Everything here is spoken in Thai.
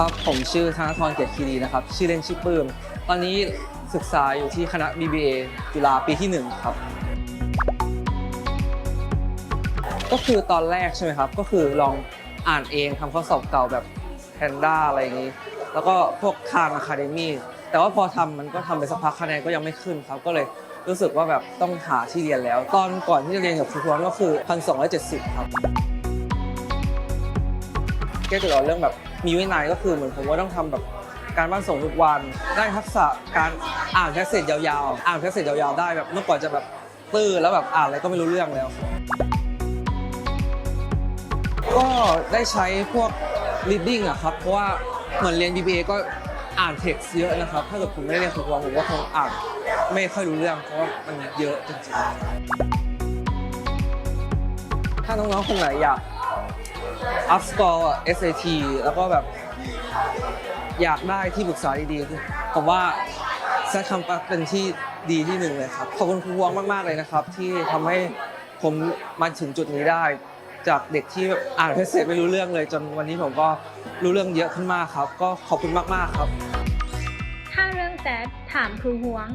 ครับผมชื่อธนทรเกียรติคีรีนะครับ ชื่อเล่นชื่อปื้ม ตอนนี้ศึกษาอยู่ที่คณะ BBA จุฬาปีที่ 1 ครับ ก็คือตอนแรกใช่ไหมครับ ก็คือลองอ่านเองทำข้อสอบเก่าแบบแพนด้าอะไรอย่างนี้ แล้วก็พวกคางอะคาเดมี่แต่ว่าพอทำมันก็ทำไปสักพักคะแนนก็ยังไม่ขึ้นครับ ก็เลยรู้สึกว่าแบบต้องหาที่เรียนแล้ว ตอนก่อนที่จะเรียนกับครูทวนก็คือ 1,270 ครับ เกี่ยวกับเรื่องแบบมีวินัยก็คือเหมือนผมว่าต้องทำแบบการบ้านส่งทุกวันได้ทักษะการอ่านแพสเซจยาวๆ อ่านแพสเซจยาวๆได้แบบเมื่อก่อนจะแบบตื้อแล้วแบบอ่านอะไรก็ไม่รู้เรื่องแล้ว ก็ได้ใช้พวก reading อะครับ เพราะว่าเหมือนเรียน BBA ก็อ่าน text เยอะนะครับ ถ้าเกิดผมไม่ได้เรียนครูกวางผมก็คงอ่านไม่ค่อยรู้เรื่อง เพราะว่ามันเยอะจริงๆถ้าน้องๆคนไหนอยาก up score SAT แล้วก็แบบอยากได้ที่ปรึกษาดีๆ ผมว่าแซคคัมปัสเป็นที่ดีที่หนึ่งเลยครับ ขอบคุณครูวงมากๆเลยนะครับ ที่ทำให้ผมมาถึงจุดนี้ได้ จากเด็กที่อ่านเพจเสร็จไม่รู้เรื่องเลย จนวันนี้ผมก็รู้เรื่องเยอะขึ้นมากครับ ก็ขอบคุณมากๆครับ ถ้าเรื่องแจ๊ดถามครูฮวง